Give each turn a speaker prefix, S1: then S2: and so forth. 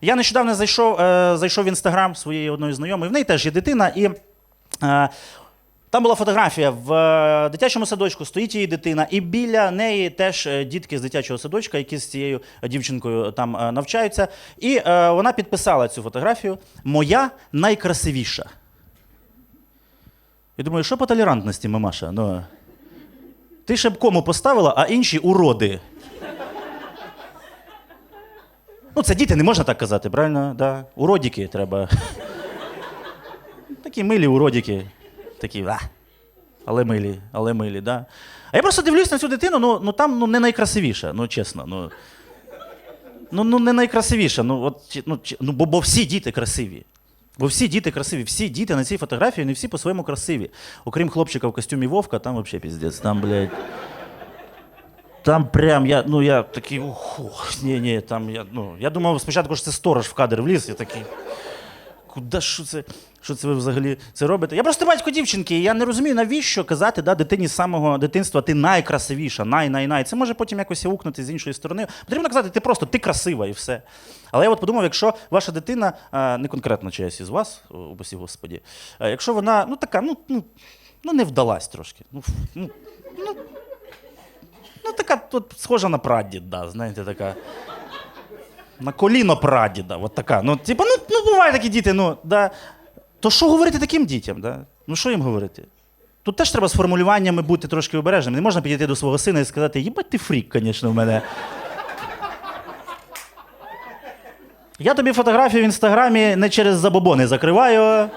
S1: Я нещодавно зайшов, е, зайшов в інстаграм своєї одної знайомої. В неї теж є дитина, і е, там була фотографія в е, дитячому садочку, стоїть її дитина, і біля неї теж е, дітки з дитячого садочка, які з цією дівчинкою там е, навчаються. І е, вона підписала цю фотографію Моя найкрасивіша. Я думаю, що по толерантності, мамаша? Ну, ти ще б кому поставила, а інші уроди. Ну, це діти, не можна так казати, правильно? Да. Уродіки треба. Такі милі уродіки. Такі, а. Але милі, але милі, да. А я просто дивлюсь на цю дитину, ну, ну там ну, не найкрасивіша, ну чесно. Ну, ну, ну не найкрасивіша. Ну, от, ну, ну, бо, бо всі діти красиві. Бо всі діти красиві, всі діти на цій фотографії, вони всі по-своєму красиві. Окрім хлопчика в костюмі Вовка, там взагалі піздець. Там, блядь. Там прям я, ну я такий, ух, ні, ні, там я, ну, я думав спочатку, що це сторож в кадр вліз, я такий. Куди що це? Що це ви взагалі це робите? Я просто батько дівчинки, і я не розумію, навіщо казати да, дитині з самого дитинства ти найкрасивіша, най-най-най. Це може потім якось аукнути з іншої сторони. Потрібно казати, ти просто ти красива і все. Але я от подумав, якщо ваша дитина, не конкретно чиясь із вас, упасі Господі, якщо вона ну така, ну, ну, ну не вдалась трошки. Ну, ну, ну така тут схожа на прадіда, знаєте, така. На коліно прадіда, от така. Ну, типу, ну, ну бувають такі діти, ну, да. То що говорити таким дітям? Да? Ну що їм говорити? Тут теж треба з формулюваннями бути трошки обережним. Не можна підійти до свого сина і сказати, їбать ти фрік, звісно, в мене. Я тобі фотографію в інстаграмі не через забобони закриваю.